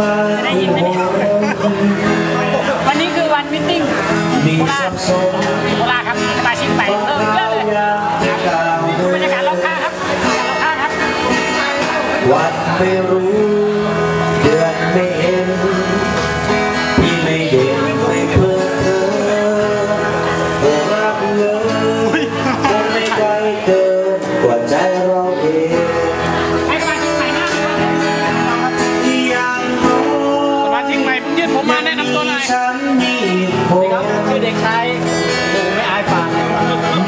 มาได้ยินไหมเนี่ยวันนี้คือวันมิทติ้งมีโคราชสับสนโคราชครับสมาชิกใหม่เพิ่มเยอะเลยยามกล่าวบรรยากาศรอบข้างครับรอบข้างครับวันไม่รู้ นะนำตัวหน่อยฉันมีผลครับชื่อเด็กชายโอ้ไม่อายปาก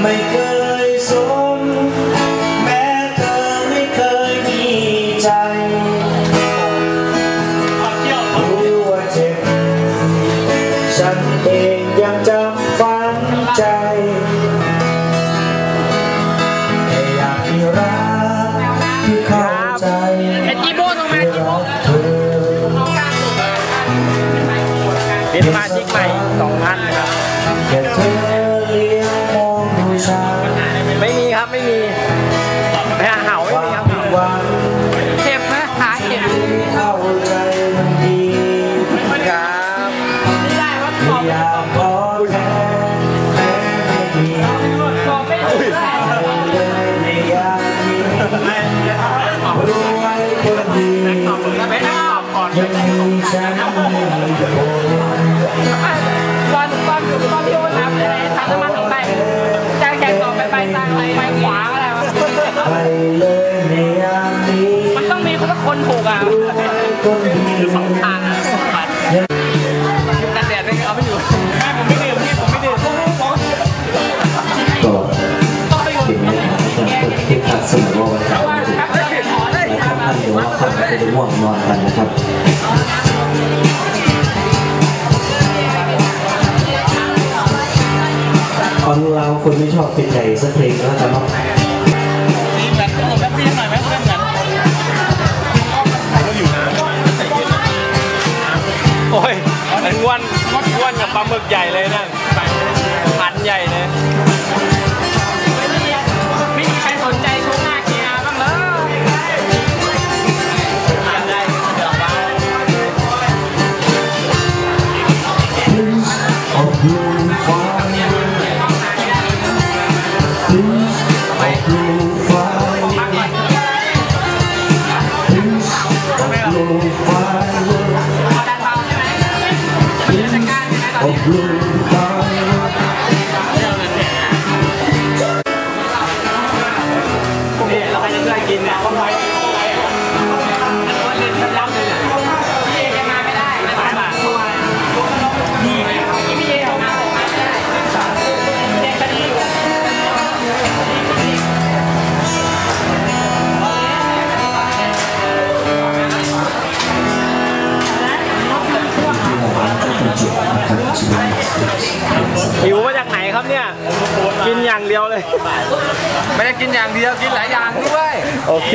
ไม่เคยสนแม้เธอไม่เคยมีใจรู้ว่าเจ็บฉันเองยังจำ ใหม่สองท่านนะครับแค่เธอเลี้ยงมองดูฉันไม่มีครับไม่มีไปหาเห่าไม่ความีมครับหวังเจ็บนะขาเจ็บที่เข้าใจมันดีครับไม่ได้ว่าตอบอยากขอแทนแม้ไม่มีตอบไม่ถูกได้เลยไม่อยากมีรู้ไว้คนดีไม่ได้ตอบก่อนยังมีฉันไม่มีคน ตอนตอนตอนที่โอ้ถามอะไรทางน้ำมันของใครแจ้งแจงตอบไปไปทางไปขวาอะไรวะไปเลยในยามนี้มันต้องมีคนละคนถูกอะคนดีสองทางอะสองพันกันแดดไม่เอาไม่อยู่ผมไม่ดื่มพี่ผมไม่ดื่มก็ต้องไปอยู่ถึงแม้จะเปิดที่พักสมัยว่าวันจันทร์ครับเลยขอเลยหลายท่านท่านหรือว่าท่านจะได้ง่วงนอนกันนะครับ คนเราคนไม่ชอบเป็นใหญ่สักเพลงแล้วกันเนาะซีมแบบแบบซีมหน่อยไหมเพื่อนกันโอ้ยมันอ้วนอ้วนกับปลาหมึกใหญ่เลยนะพันใหญ่เลย ถึงออกลงฟ้าถึงออกลงฟ้าถึงออกลงฟ้าเนี่ยเราใครจะช่วยกินนะคนไทย ครับเนี่ย กินอย่างเดียวเลย ไม่ได้กินอย่างเดียวกินหลายอย่างด้วย โอเค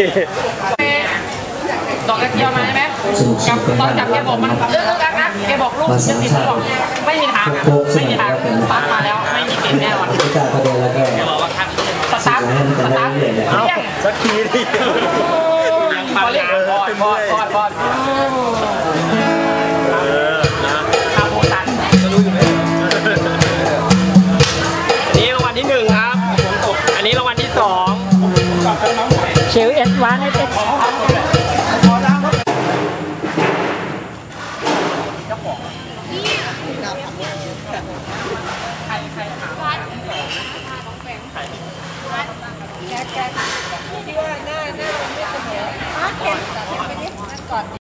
ดอกกระเจียวมาใช่ไหมสนุกสกับนุกตอนกันจับแกบอกมันเออเออนะแกบอกลูกจะติดบอกไม่มีทางอะไม่มีทางฟังมาแล้วไม่มีติดแน่นอนประกาศประเด็นแล้วก็บอกว่าครับสตาร์ทสตาร์ทเที่ยงสักทีดิ เชล